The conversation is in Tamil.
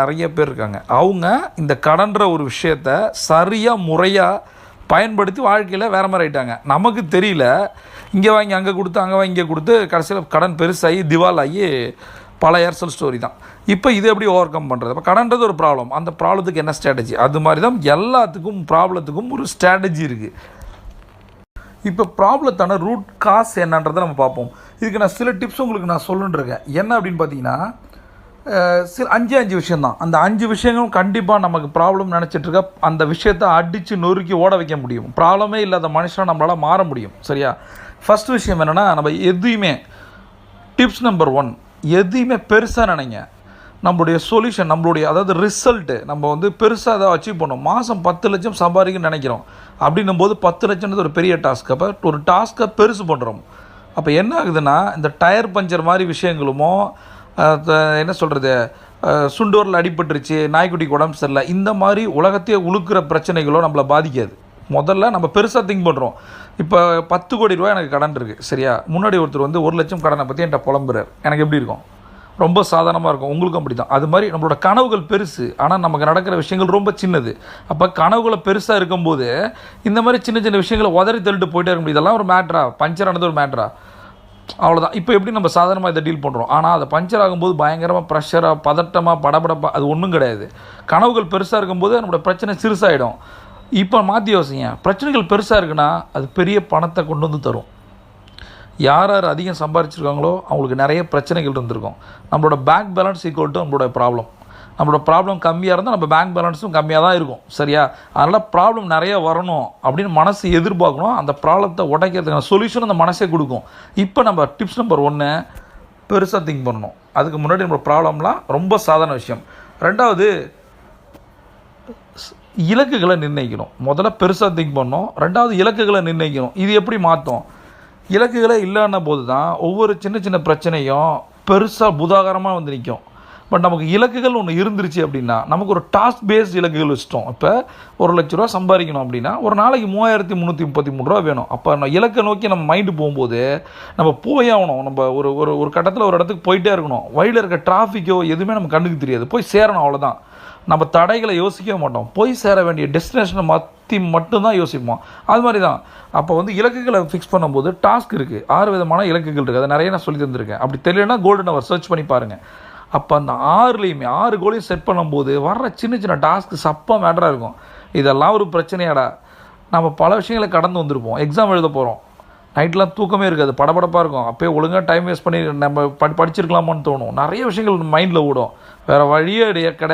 நிறைய பேர் இருக்காங்க. அவங்க இந்த கடன்ற ஒரு விஷயத்த சரியாக முறையாக பயன்படுத்தி வாழ்க்கையில் வேற மாதிரி ஆகிட்டாங்க நமக்கு தெரியல. இங்கே வாங்கி அங்கே கொடுத்து அங்கே வாங்கி இங்கே கொடுத்து கடைசியில் கடன் பெருசாகி திவாலாகி பல ஏர்சல் ஸ்டோரி தான். இப்போ இது எப்படி ஓவர் கம் பண்ணுறது இப்போ கடன்றது ஒரு ப்ராப்ளம் அந்த ப்ராப்ளத்துக்கு என்ன ஸ்ட்ராட்டஜி அது மாதிரி தான் எல்லாத்துக்கும் ப்ராப்ளத்துக்கும் ஒரு ஸ்ட்ராட்டஜி இருக்குது இப்போ ப்ராப்ளத்தான ரூட் காஸ் என்னன்றதை நம்ம பார்ப்போம். இதுக்கு நான் சில டிப்ஸ் உங்களுக்கு நான் சொல்லுன்றேன் என்ன அப்படின்னு பார்த்தீங்கன்னா சில அஞ்சு அஞ்சு விஷயம்தான். அந்த அஞ்சு விஷயங்களும் கண்டிப்பாக நமக்கு ப்ராப்ளம் நினச்சிட்டு இருக்க அந்த விஷயத்தை அடித்து நொறுக்கி ஓட வைக்க முடியும். ப்ராப்ளமே இல்லாத மனுஷனாக நம்மளால் மாற முடியும். சரியா? ஃபர்ஸ்ட் விஷயம் என்னென்னா நம்ம எதையுமே டிப்ஸ் நம்பர் ஒன் எதையுமே பெருசாக நினைங்க. நம்மளுடைய சொல்யூஷன் நம்மளுடைய அதாவது ரிசல்ட்டு நம்ம வந்து பெருசாக அதை அச்சீவ் பண்ணோம். மாதம் பத்து லட்சம் சம்பாதிக்கணும்னு நினைக்கிறோம். அப்படின்னும் போது பத்து லட்சம்ன்றது ஒரு பெரிய டாஸ்க் அப்போ ஒரு டாஸ்க்கை பெருசு பண்ணுறோம் அப்போ என்ன ஆகுதுன்னா இந்த டயர் பஞ்சர் மாதிரி விஷயங்களுமோ என்ன சொல்கிறது சுண்டோரில் அடிபட்டுருச்சு நாய்க்குட்டிக்கு உடம்பு சரியில்லை இந்த மாதிரி உலகத்தையே உழுக்கிற பிரச்சனைகளோ நம்மளை பாதிக்காது. முதல்ல நம்ம பெருசாக திங்க் பண்ணுறோம் இப்போ பத்து கோடி ரூபாய் எனக்கு கடன் இருக்குது சரியா? முன்னாடி ஒருத்தர் வந்து ஒரு லட்சம் கடனை பற்றி என்கிட்ட புலம்புறார். எனக்கு எப்படி இருக்கும்? ரொம்ப சாதாரணமாக இருக்கும். உங்களுக்கும் அப்படி தான் அது மாதிரி நம்மளோட கனவுகள் பெருசு. ஆனால் நமக்கு நடக்கிற விஷயங்கள் ரொம்ப சின்னது. அப்போ கனவுகளை பெருசாக இருக்கும்போது இந்த மாதிரி சின்ன சின்ன விஷயங்களை உதறி தள்ளிட்டு போயிட்டே இருக்க முடியும். இதெல்லாம் ஒரு மேட்ரா பஞ்சர் ஆனது ஒரு மேட்ரா அவ்வளோதான் இப்போ எப்படி நம்ம சாதாரணமாக இதை டீல் பண்ணுறோம் ஆனால் அதை பஞ்சர் ஆகும்போது பயங்கரமாக ப்ரெஷராக பதட்டமாக படபடப்பாக அது ஒன்றும் கிடையாது. கனவுகள் பெருசாக இருக்கும்போது நம்மளோட பிரச்சனை சிறுசாயிடும். இப்போ மாற்றி யோசிங்க. பிரச்சனைகள் பெருசாக இருக்குன்னா அது பெரிய பணத்தை கொண்டு வந்து தரும். யார் யார் அதிகம் சம்பாரிச்சிருக்காங்களோ அவங்களுக்கு நிறைய பிரச்சனைகள் இருந்திருக்கும். நம்மளோட பேங்க் பேலன்ஸ் ஈக்குவல் டு நம்மளோட ப்ராப்ளம் நம்மளோட ப்ராப்ளம் கம்மியாக இருந்தால் நம்ம பேங்க் பேலன்ஸும் கம்மியாக தான் இருக்கும். சரியா? அதனால் ப்ராப்ளம் நிறைய வரணும் அப்படின்னு மனசு எதிர்பார்க்கணும். அந்த ப்ராப்ளத்தை உடைக்கிறதுக்கான சொல்யூஷன் அந்த மனசே கொடுக்கும். இப்போ நம்ம டிப்ஸ் நம்பர் ஒன்று பெருசாக திங்க் பண்ணணும். அதுக்கு முன்னாடி நம்ம ப்ராப்ளம்லாம் ரொம்ப சாதாரண விஷயம். ரெண்டாவது இலக்குகளை நிர்ணயிக்கணும். முதல்ல பெருசாக திங்க் பண்ணணும். ரெண்டாவது இலக்குகளை நிர்ணயிக்கணும். இது எப்படி மாற்றும் இலக்குகளே இல்லைன்ன போது தான் ஒவ்வொரு சின்ன சின்ன பிரச்சனையும் பெருசாக புதாகரமாக வந்து நிற்கும் பட் நமக்கு இலக்குகள் ஒன்று இருந்துருச்சு அப்படின்னா நமக்கு ஒரு டாஸ்க் பேஸ்ட் இலக்குகள் வச்சிட்டோம். இப்போ ஒரு லட்ச ரூபா சம்பாதிக்கணும் அப்படின்னா ஒரு நாளைக்கு மூவாயிரத்தி முந்நூற்றி முப்பத்தி மூணு ரூபா வேணும். அப்போ நம்ம இலக்கை நோக்கி நம்ம மைண்டு போகும்போது நம்ம போய் ஆகணும். நம்ம ஒரு ஒரு ஒரு கட்டத்தில் ஒரு இடத்துக்கு போயிட்டே இருக்கணும். வழியில் இருக்க டிராஃபிக்கோ எதுவுமே நம்ம கண்ணுக்கு தெரியாது. போய் சேரணும் அவ்வளோதான் நம்ம தடைகளை யோசிக்கவே மாட்டோம். போய் சேர வேண்டிய டெஸ்டினேஷனை மாற்றி மட்டும்தான் யோசிப்போம். அது மாதிரி தான் அப்போ வந்து இலக்குகளை ஃபிக்ஸ் பண்ணும்போது டாஸ்க் இருக்குது ஆறு விதமான இலக்குகள் இருக்குது அதை நிறைய நான் சொல்லி தந்திருக்கேன். அப்படி தெரியலன்னா கோல்டன் அவர் சர்ச் பண்ணி பாருங்கள் அப்போ அந்த ஆறுலேயுமே ஆறு கோலையும் செட் பண்ணும்போது வர்ற சின்ன சின்ன டாஸ்க்கு சப்பா மேட்டராக இருக்கும். இதெல்லாம் ஒரு பிரச்சனையாடா. நம்ம பல விஷயங்களை கடந்து வந்திருப்போம். எக்ஸாம் எழுத போகிறோம் நைட்லாம் தூக்கமே இருக்காது. படபடப்பாக இருக்கும். அப்போயே ஒழுங்காக டைம் வேஸ்ட் பண்ணி நம்ம படி படிச்சிருக்கலாமான்னு தோணும். நிறைய விஷயங்கள் மைண்டில் ஓடும். வேறு வழியே கிடையாது